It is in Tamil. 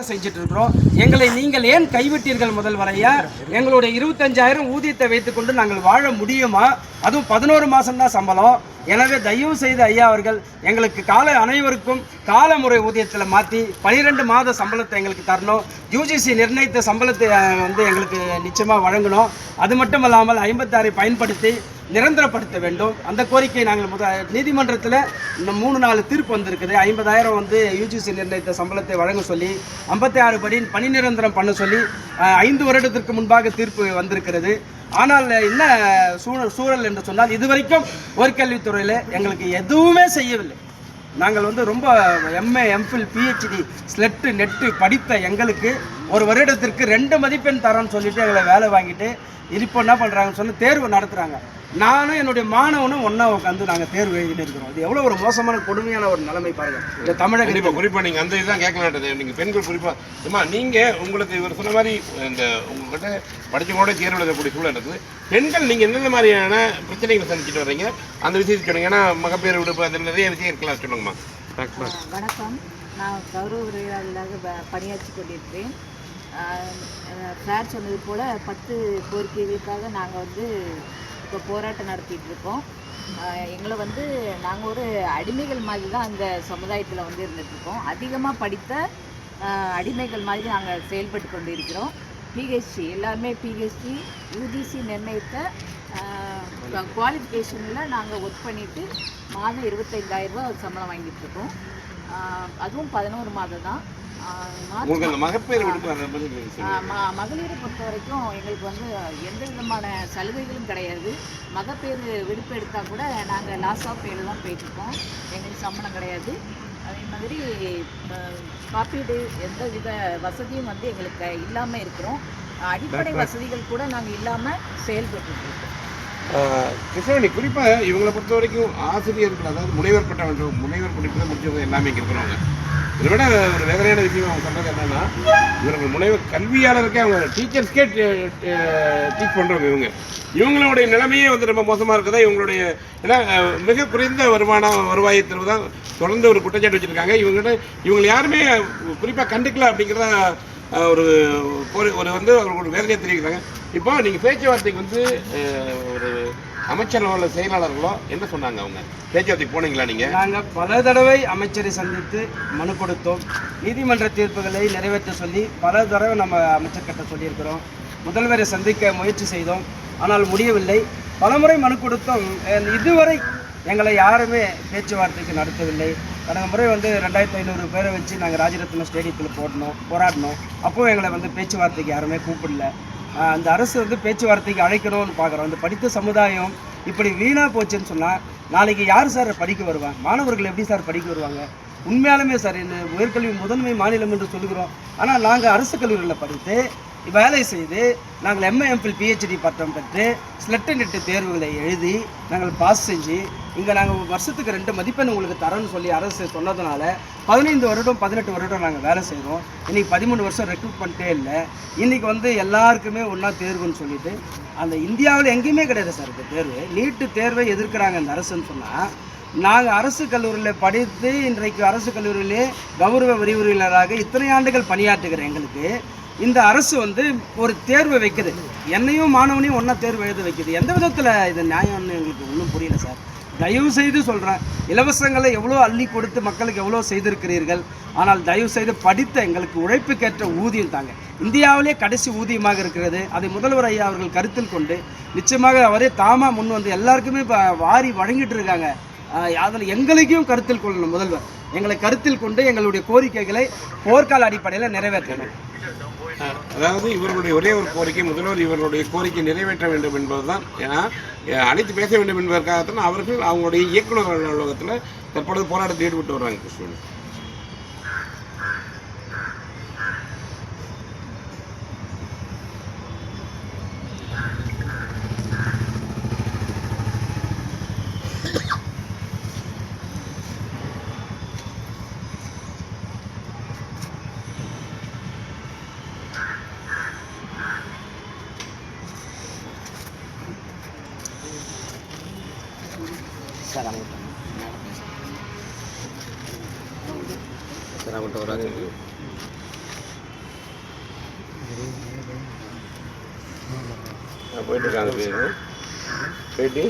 செஞ்சுட்டு இருக்கிறோம் எங்களை நீங்கள் ஏன் கைவிட்டீர்கள் முதல் முதல்வரையா? எங்களுடைய இருபத்தஞ்சாயிரம் ஊதியத்தை வைத்துக்கொண்டு நாங்கள் வாழ முடியுமா? அதுவும் பதினோரு மாதம்தான் சம்பளம். எனவே தயவு செய்து ஐயா அவர்கள் எங்களுக்கு கால அனைவருக்கும் காலமுறை ஊதியத்தில் மாற்றி பனிரெண்டு மாத சம்பளத்தை எங்களுக்கு தரணும். யூஜிசி நிர்ணயித்த சம்பளத்தை வந்து எங்களுக்கு நிச்சயமாக வழங்கணும். அது மட்டும் இல்லாமல் ஐம்பத்தாறை பயன்படுத்தி நிரந்தரப்படுத்த வேண்டும். அந்த கோரிக்கை நாங்கள் முத நீதிமன்றத்தில் இந்த மூணு நாலு தீர்ப்பு வந்திருக்குது. ஐம்பதாயிரம் வந்து யூஜிசி நிர்ணயித்த சம்பளத்தை வழங்க சொல்லி ஐம்பத்தி ஆறு படி பணி நிரந்தரம் பண்ண சொல்லி ஐந்து வருடத்திற்கு முன்பாக தீர்ப்பு வந்திருக்கிறது. ஆனால் என்ன சூழல் சூழல் என்று சொன்னால் இதுவரைக்கும் உயர்கல்வித்துறையில் எங்களுக்கு எதுவுமே செய்யவில்லை. நாங்கள் வந்து ரொம்ப MA MPhil PhD SLET NET படித்த எங்களுக்கு ஒரு வருடத்திற்கு ரெண்டு மதிப்பெண் தரோன்னு சொல்லிட்டு எங்களை வேலை வாங்கிட்டு இப்போ என்ன பண்ணுறாங்கன்னு சொல்லி தேர்வு நடத்துகிறாங்க நானும் என்னுடைய மாணவனும் ஒன்றா உட்காந்து நாங்கள் தேர்வு எழுதிட்டு இருக்கிறோம். இது எவ்வளோ ஒரு மோசமான கொடுமையான ஒரு நிலைமை பாருங்க. இந்த தமிழக கண்டிப்பா குறிப்பா நீங்க அந்த இதுதான் கேட்கலான்றது நீங்க பெண்கள் குறிப்பா ஏமா நீங்க உங்களுக்கு இவர் சொன்ன மாதிரி இந்த உங்ககிட்ட படிச்சவங்களோட தேர்வு எழுதக்கூடிய சூழல் இருக்குது பெண்கள் நீங்க எந்தெந்த மாதிரியான பிரச்சனைகளை சந்திச்சுட்டு வர்றீங்க? அந்த விஷயத்தை சொல்லுங்க. ஏன்னா மகப்பேறு விடுப்பு அதில் நிறைய விஷயம் இருக்கலாம் சொல்லுங்கம்மா. வணக்கம். நான் கௌரவ பணியாற்றி கொண்டிருக்கிறேன். சார் சொன்னது போல் பத்து கோரிக்கைகளுக்காக நாங்கள் வந்து இப்போ போராட்டம் நடத்திட்டு இருக்கோம். எங்களை வந்து நாங்கள் ஒரு அடிமைகள் மாதிரி தான் அந்த சமுதாயத்தில் வந்து இருந்துகிட்ருக்கோம் அதிகமாக படித்த அடிமைகள் மாதிரி நாங்கள் செயல்பட்டு கொண்டு இருக்கிறோம் பிஹெச்டி எல்லாருமே பிஹெச்டி யூஜிசி நிர்ணயித்த குவாலிஃபிகேஷனில் நாங்கள் ஒர்க் பண்ணிவிட்டு மாதம் இருபத்தைந்தாயிரரூபா ரூபாய் சம்பளம் வாங்கிட்டு இருக்கோம். அதுவும் பதினோரு மாதம் தான். மகப்பேறு மகளிரை பொறுத்த வரைக்கும் எங்களுக்கு வந்து எந்த விதமான சலுகைகளும் கிடையாது. மகப்பேறு விடுப்பு எடுத்தால் கூட நாங்கள் லாஸ் ஆஃப் பேல தான் போயிட்டுருக்கோம் எங்களுக்கு சம்பளம் கிடையாது. அதே மாதிரி காப்பீடு எந்த வித வசதியும் வந்து எங்களுக்கு இல்லாமல் இருக்கிறோம். அடிப்படை வசதிகள் கூட நாங்கள் இல்லாமல் செயல்பட்டு இருக்கோம். கிருஷ்ணவேணி குறிப்பாக இவங்களை பொறுத்த வரைக்கும் ஆசிரியர்கள் அதாவது முனைவர் பட்டம் முனைவர் படிப்பில் முடிச்சவங்க எல்லாமே இங்கே இருக்கிறவங்க. இதை விட ஒரு வேதனையான விஷயம் அவங்க சொல்கிறது என்னென்னா இவர்கள் முனைவர் கல்வியாளருக்கே அவங்க டீச்சர்ஸ்க்கே டீச் பண்ணுறவங்க இவங்க. இவங்களுடைய நிலைமையே வந்து ரொம்ப மோசமாக இருக்குதா இவங்களுடைய ஏன்னா மிக குறைந்த வருமானம் வருவாயை தான் தொடர்ந்து ஒரு குற்றச்சாட்டு வச்சிருக்காங்க. இவங்ககிட்ட இவங்களை யாருமே குறிப்பாக கண்டுக்கல அப்படிங்கிறத ஒரு ஒரு- ஒரு வந்து அவர்கள் ஒரு வேதனையை தெரிவிக்கிறாங்க. இப்போ நீங்க பேச்சுவார்த்தைக்கு வந்து ஒரு அமைச்சர்களோ இல்லை செயலாளர்களோ என்ன சொன்னாங்க அவங்க? பேச்சுவார்த்தைக்கு போனீங்களா நீங்க? நாங்கள் பல தடவை அமைச்சரை சந்தித்து மனு கொடுத்தோம். நீதிமன்ற தீர்ப்புகளை நிறைவேற்ற சொல்லி பல தடவை நம்ம அமைச்சர்கிட்ட சொல்லியிருக்கிறோம். முதல்வரை சந்திக்க முயற்சி செய்தோம். ஆனால் முடியவில்லை. பலமுறை மனு கொடுத்தோம். இதுவரை எங்களை யாருமே பேச்சுவார்த்தைக்கு நடத்தவில்லை. கடந்த முறை வந்து ரெண்டாயிரத்தி ஐநூறு பேரை வச்சு நாங்கள் ராஜரத்னம் ஸ்டேடியத்தில் போடணும் போராடினோம் அப்போது எங்களை வந்து பேச்சுவார்த்தைக்கு யாருமே கூப்பிடல. அந்த அரசு வந்து பேச்சுவார்த்தைக்கு அழைக்கணும்னு பார்க்குறோம் அந்த படித்த சமுதாயம் இப்படி வீணாக போச்சுன்னு சொன்னால் நாளைக்கு யார் சார் படிக்க வருவாங்க மாணவர்கள் எப்படி சார் படிக்க வருவாங்க? உண்மையாலுமே சார் இந்த உயர்கல்வி முதன்மை மாநிலம் என்று சொல்லுகிறோம். ஆனால் நாங்கள் அரசு கல்லூரிகளில் படித்து வேலை செய்து நாங்கள் எம்ஏ எம்பில் பிஹெச்டி பட்டம் பெற்று ஸ்லெட்டு நெட்டு தேர்வுகளை எழுதி நாங்கள் பாஸ் செஞ்சு இங்கே நாங்கள் வருஷத்துக்கு ரெண்டு மதிப்பெண் உங்களுக்கு தரோன்னு சொல்லி அரசு சொன்னதுனால பதினைந்து வருடம் பதினெட்டு வருடம் நாங்கள் வேலை செய்கிறோம் இன்றைக்கி பதிமூணு வருஷம் ரெக்ரூட்மெண்ட்டே இல்லை. இன்றைக்கி வந்து எல்லாருக்குமே ஒன்றா தேர்வுன்னு சொல்லிட்டு அந்த இந்தியாவில் எங்கேயுமே கிடையாது சார் இந்த தேர்வு. நீட்டு தேர்வை எதிர்க்கிறாங்க இந்த அரசுன்னு சொன்னால் நாங்கள் அரசு கல்லூரியில் படித்து இன்றைக்கு அரசு கல்லூரியிலே கௌரவ விரிவுரையாளராக இத்தனை ஆண்டுகள் பணியாற்றுகிற எங்களுக்கு இந்த அரசு வந்து ஒரு தேர்வு வைக்குது. என்னையும் மாணவனையும் ஒன்றா தேர்வு எழுத வைக்குது. எந்த விதத்தில் இது நியாயம்னு எங்களுக்கு ஒன்றும் புரியல சார். தயவு செய்து சொல்கிறேன் இலவசங்களை எவ்வளோ அள்ளி கொடுத்து மக்களுக்கு எவ்வளோ செய்திருக்கிறீர்கள் ஆனால் தயவு செய்து படித்த எங்களுக்கு உழைப்புக்கேற்ற ஊதியம் தாங்க. இந்தியாவிலே கடைசி ஊதியமாக இருக்கிறது. அதை முதல்வர் ஐயா அவர்கள் கருத்தில் கொண்டு நிச்சயமாக அவரே தாமாக முன் வந்து எல்லாருக்குமே இப்போ வாரி வழங்கிட்டு இருக்காங்க. அதில் எங்களுக்கும் கருத்தில் கொள்ளணும் முதல்வர். எங்களை கருத்தில் கொண்டு எங்களுடைய கோரிக்கைகளை போர்க்கால அடிப்படையில் நிறைவேற்றணும். அதாவது இவர்களுடைய ஒரே ஒரு கோரிக்கை முதல்வர் இவர்களுடைய கோரிக்கை நிறைவேற்ற வேண்டும் என்பதுதான். ஏன்னா அனைத்து அழைத்து பேச வேண்டும் என்பதற்காகத்தான் அவர்கள் அவங்களுடைய இயக்குநர் அலுவலகத்தில் தற்பொழுது போராட்டத்தில் ஈடுபட்டு வருவாங்க கிருஷ்ணன் சார் அவங்கள்ட்ட சார் அவங்கள்ட்ட ஒரு ஆச்சு போயிட்டு இருக்காங்க பேர் போயிட்டு